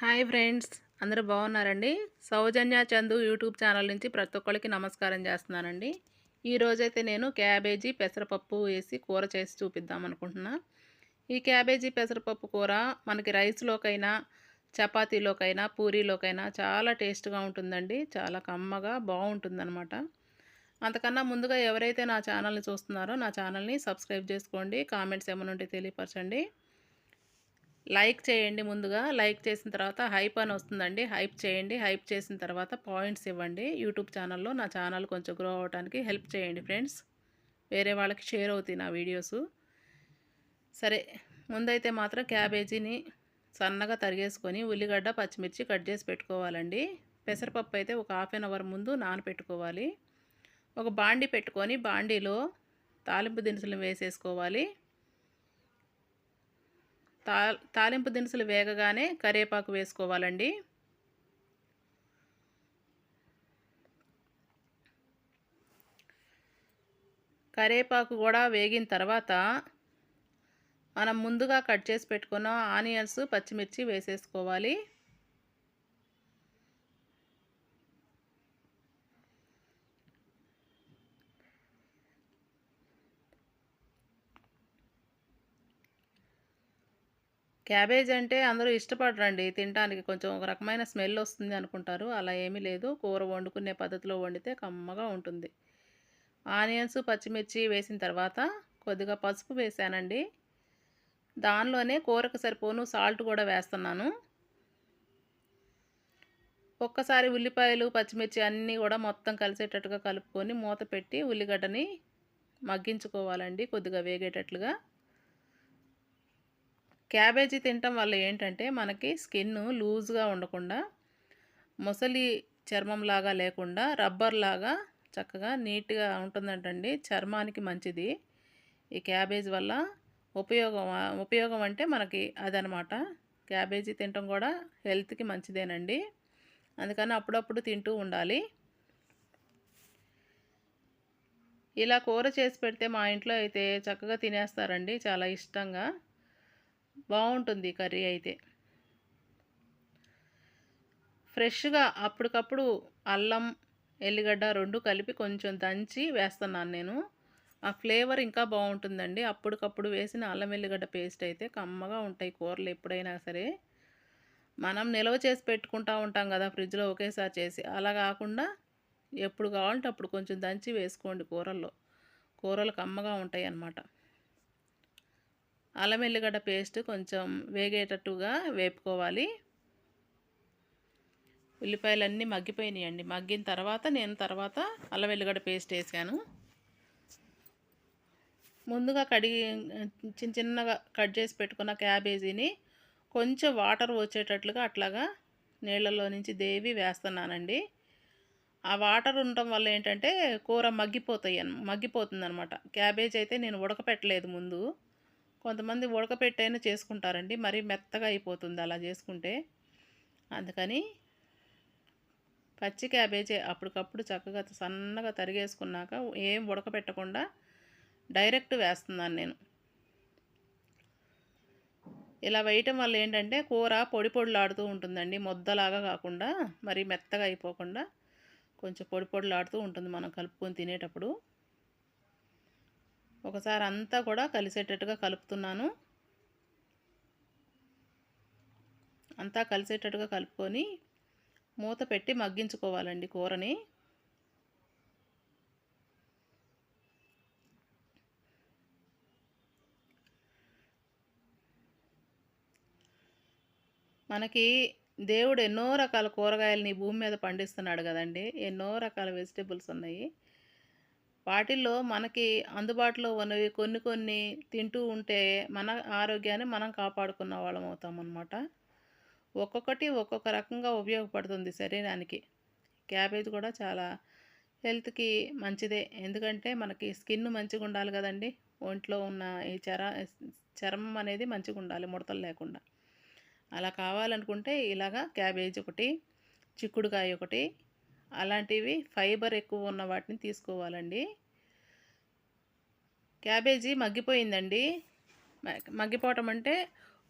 Hi friends అందరూ బాగున్నారండి? సౌజన్య Chandu YouTube channel నుంచి ప్రతి ఒక్కరికి నమస్కారం చేస్తున్నానండి. ఈరోజైతే నేను క్యాబేజీ పెసరపప్పు వేసి కూర చేసి చూపిద్దాం అనుకుంటున్నా. ఈ క్యాబేజీ పెసరపప్పు కూర మనకి రైస్లోకైనా చపాతీలోకైనా పూరీలోకైనా చాలా టేస్ట్గా ఉంటుందండి. చాలా కమ్మగా బాగుంటుందన్నమాట. అంతకన్నా ముందుగా ఎవరైతే నా ఛానల్ని చూస్తున్నారో నా ఛానల్ని సబ్స్క్రైబ్ చేసుకోండి. కామెంట్స్ ఏమైనా ఉంటే తెలియపరచండి. లైక్ చేయండి ముందుగా. లైక్ చేసిన తర్వాత హైప్ అని వస్తుందండి. హైప్ చేయండి. హైప్ చేసిన తర్వాత పాయింట్స్ ఇవ్వండి. యూట్యూబ్ ఛానల్లో నా ఛానల్ కొంచెం గ్రో అవడానికి హెల్ప్ చేయండి ఫ్రెండ్స్. వేరే వాళ్ళకి షేర్ అవుతాయి నా వీడియోస్. సరే ముందైతే మాత్రం క్యాబేజీని సన్నగా తరిగేసుకొని ఉల్లిగడ్డ పచ్చిమిర్చి కట్ చేసి పెట్టుకోవాలండి. పెసరపప్పు అయితే ఒక హాఫ్ అన్ అవర్ ముందు నానపెట్టుకోవాలి. ఒక బాండి పెట్టుకొని బాండీలో తాలింపు దినుసులు వేసేసుకోవాలి. తా తాలింపు దినుసులు వేగగానే కరివేపాకు వేసుకోవాలండి. కరివేపాకు కూడా వేగిన తర్వాత మనం ముందుగా కట్ చేసి పెట్టుకున్న ఆనియన్స్ పచ్చిమిర్చి వేసేసుకోవాలి. క్యాబేజ్ అంటే అందరూ ఇష్టపడరండి. తినడానికి కొంచెం ఒక రకమైన స్మెల్ వస్తుంది అనుకుంటారు. అలా ఏమీ లేదు. కూర వండుకునే పద్ధతిలో వండితే కమ్మగా ఉంటుంది. ఆనియన్స్ పచ్చిమిర్చి వేసిన తర్వాత కొద్దిగా పసుపు వేసానండి. దానిలోనే కూరకు సరిపోను సాల్ట్ కూడా వేస్తున్నాను. ఒక్కసారి ఉల్లిపాయలు పచ్చిమిర్చి అన్నీ కూడా మొత్తం కలిసేటట్టుగా కలుపుకొని మూత పెట్టి ఉల్లిగడ్డని మగ్గించుకోవాలండి. కొద్దిగా వేగేటట్లుగా. క్యాబేజీ తినటం వల్ల ఏంటంటే మనకి స్కిన్ లూజ్గా ఉండకుండా ముసలి చర్మం లాగా లేకుండా రబ్బర్ లాగా చక్కగా నీట్గా ఉంటుందంటండి. చర్మానికి మంచిది. ఈ క్యాబేజ్ వల్ల ఉపయోగం ఉపయోగం అంటే మనకి అదనమాట. క్యాబేజీ తినటం కూడా హెల్త్కి మంచిదేనండి. అందుకని అప్పుడప్పుడు తింటూ ఉండాలి. ఇలా కూర చేసి పెడితే మా ఇంట్లో అయితే చక్కగా తినేస్తారండి. చాలా ఇష్టంగా. బాగుంటుంది కర్రీ అయితే. ఫ్రెష్గా అప్పటికప్పుడు అల్లం ఎల్లిగడ్డ రెండు కలిపి కొంచెం దంచి వేస్తున్నాను నేను. ఆ ఫ్లేవర్ ఇంకా బాగుంటుందండి. అప్పటికప్పుడు వేసిన అల్లం ఎల్లిగడ్డ పేస్ట్ అయితే కమ్మగా ఉంటాయి కూరలు ఎప్పుడైనా సరే. మనం నిల్వ చేసి పెట్టుకుంటూ ఉంటాం కదా ఫ్రిడ్జ్లో ఒకేసారి చేసి. అలా కాకుండా ఎప్పుడు కావాలంటే అప్పుడు కొంచెం దంచి వేసుకోండి కూరల్లో. కూరలు కమ్మగా ఉంటాయి అన్నమాట అల్లం ఎల్లిగడ్డ పేస్ట్ కొంచెం వేగేటట్టుగా వేపుకోవాలి. ఉల్లిపాయలన్నీ మగ్గిపోయినాయండి. మగ్గిన తర్వాత నేను తర్వాత అల్లం వెల్లిగడ్డ పేస్ట్ వేసాను. ముందుగా కడిగి చిన్న చిన్నగా కట్ చేసి పెట్టుకున్న క్యాబేజీని కొంచెం వాటర్ వచ్చేటట్లుగా అట్లాగా నీళ్ళలో నుంచి దేవి వేస్తున్నానండి. ఆ వాటర్ ఉండటం వల్ల ఏంటంటే కూర మగ్గిపోతాయి మగ్గిపోతుంది అనమాట క్యాబేజ్ అయితే నేను ఉడకపెట్టలేదు ముందు. కొంతమంది ఉడకపెట్టైనా చేసుకుంటారండి. మరీ మెత్తగా అయిపోతుంది అలా చేసుకుంటే. అందుకని పచ్చి క్యాబేజీ అప్పటికప్పుడు చక్కగా సన్నగా తరిగేసుకున్నాక ఏం ఉడకపెట్టకుండా డైరెక్ట్ వేస్తున్నాను నేను. ఇలా వేయటం వల్ల ఏంటంటే కూర పొడి పొడిలాడుతూ ఉంటుందండి. ముద్దలాగా కాకుండా మరి మెత్తగా అయిపోకుండా కొంచెం పొడి పొడిలాడుతూ ఉంటుంది మనం కలుపుకొని తినేటప్పుడు. ఒకసారి అంతా కూడా కలిసేటట్టుగా కలుపుతున్నాను. అంతా కలిసేటట్టుగా కలుపుకొని మూత పెట్టి మగ్గించుకోవాలండి కూరని. మనకి దేవుడు ఎన్నో రకాల కూరగాయలని భూమి మీద పండిస్తున్నాడు కదండి. ఎన్నో రకాల వెజిటేబుల్స్ ఉన్నాయి. వాటిల్లో మనకి అందుబాటులో ఉన్నవి కొన్ని కొన్ని తింటూ ఉంటే మన ఆరోగ్యాన్ని మనం కాపాడుకున్న వాళ్ళం అవుతాం అన్నమాట ఒక్కొక్కటి ఒక్కొక్క రకంగా ఉపయోగపడుతుంది శరీరానికి. క్యాబేజ్ కూడా చాలా హెల్త్కి మంచిదే. ఎందుకంటే మనకి స్కిన్ మంచిగా ఉండాలి కదండి. ఒంట్లో ఉన్న ఈ చర చర్మం అనేది మంచిగా ఉండాలి ముడతలు లేకుండా. అలా కావాలనుకుంటే ఇలాగా క్యాబేజ్ ఒకటి చిక్కుడుకాయ ఒకటి అలాంటివి ఫైబర్ ఎక్కువ ఉన్న వాటిని తీసుకోవాలండి. క్యాబేజీ మగ్గిపోయిందండి. మగ్గిపోవటం అంటే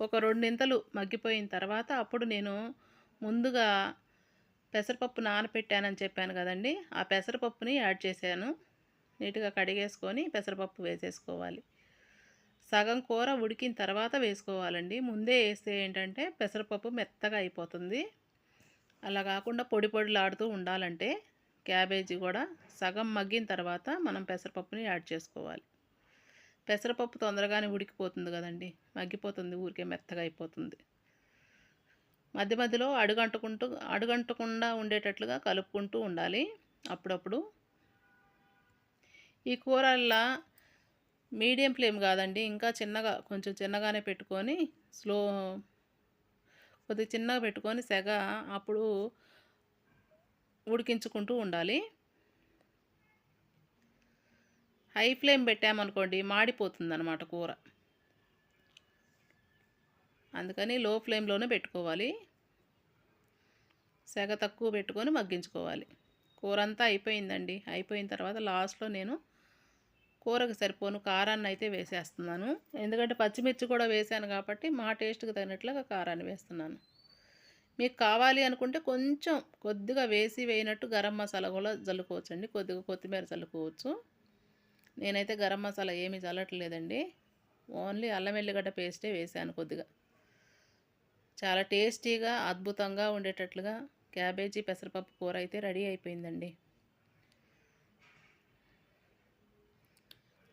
ఒక రెండింతలు మగ్గిపోయిన తర్వాత అప్పుడు నేను ముందుగా పెసరపప్పు నానపెట్టానని చెప్పాను కదండి. ఆ పెసరపప్పుని యాడ్ చేశాను. నీట్గా కడిగేసుకొని పెసరపప్పు వేసేసుకోవాలి. సగం కూర ఉడికిన తర్వాత వేసుకోవాలండి. ముందే వేస్తే ఏంటంటే పెసరపప్పు మెత్తగా అయిపోతుంది. అలా కాకుండా పొడి పొడిలాడుతూ ఉండాలంటే క్యాబేజీ కూడా సగం మగ్గిన తర్వాత మనం పెసరపప్పుని యాడ్ చేసుకోవాలి. పెసరపప్పు తొందరగానే ఉడికిపోతుంది కదండి. మగ్గిపోతుంది ఊరికే మెత్తగా అయిపోతుంది. మధ్య మధ్యలో అడుగంటుకుంటూ అడుగంటకుండా ఉండేటట్లుగా కలుపుకుంటూ ఉండాలి. అప్పుడప్పుడు ఈ కూరల్లా మీడియం ఫ్లేమ్ కాదండి. ఇంకా చిన్నగా కొంచెం చిన్నగానే పెట్టుకొని స్లో కొద్దిగా చిన్నగా పెట్టుకొని సెగ అప్పుడు ఉడికించుకుంటూ ఉండాలి. హై ఫ్లేమ్ పెట్టామనుకోండి మాడిపోతుంది అనమాట కూర. అందుకని లో ఫ్లేమ్లోనే పెట్టుకోవాలి. సెగ తక్కువ పెట్టుకొని మగ్గించుకోవాలి. కూర అంతా అయిపోయిందండి. అయిపోయిన తర్వాత లాస్ట్లో నేను కూరకు సరిపోను కారాన్ని అయితే వేసేస్తున్నాను. ఎందుకంటే పచ్చిమిర్చి కూడా వేసాను కాబట్టి మా టేస్ట్కి తగినట్లుగా కారాన్ని వేస్తున్నాను. మీకు కావాలి అనుకుంటే కొంచెం కొద్దిగా వేసి వేయినట్టు గరం మసాలా కూడా చల్లుకోవచ్చు అండి కొద్దిగా కొత్తిమీర చల్లుకోవచ్చు. నేనైతే గరం మసాలా ఏమీ చల్లట్లేదండి. ఓన్లీ అల్లం వెల్లిగడ్డ పేస్టే వేసాను కొద్దిగా. చాలా టేస్టీగా అద్భుతంగా ఉండేటట్లుగా క్యాబేజీ పెసరపప్పు కూర అయితే రెడీ అయిపోయిందండి.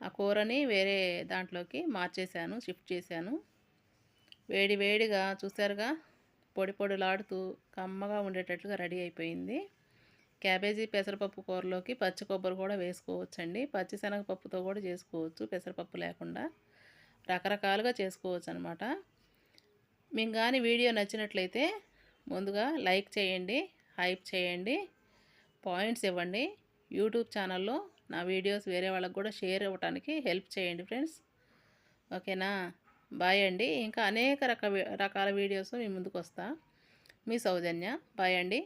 ఆ కూరని వేరే దాంట్లోకి మార్చేశాను షిఫ్ట్ చేశాను. వేడి వేడిగా చూసారుగా పొడి పొడిలాడుతూ కమ్మగా ఉండేటట్లుగా రెడీ అయిపోయింది. క్యాబేజీ పెసరపప్పు కూరలోకి పచ్చి కొబ్బరి కూడా వేసుకోవచ్చండి. పచ్చి శనగపప్పుతో కూడా చేసుకోవచ్చు పెసరపప్పు లేకుండా. రకరకాలుగా చేసుకోవచ్చు అనమాట మీకు కానీ వీడియో నచ్చినట్లయితే ముందుగా లైక్ చేయండి హైప్ చేయండి పాయింట్స్ ఇవ్వండి. యూట్యూబ్ ఛానల్లో నా వీడియోస్ వేరే వాళ్ళకి కూడా షేర్ అవ్వడానికి హెల్ప్ చేయండి ఫ్రెండ్స్. ఓకేనా? బాయ్ అండి. ఇంకా అనేక రక రకాల వీడియోస్ మీ ముందుకు వస్తా మీ సౌజన్య. బాయ్ అండి.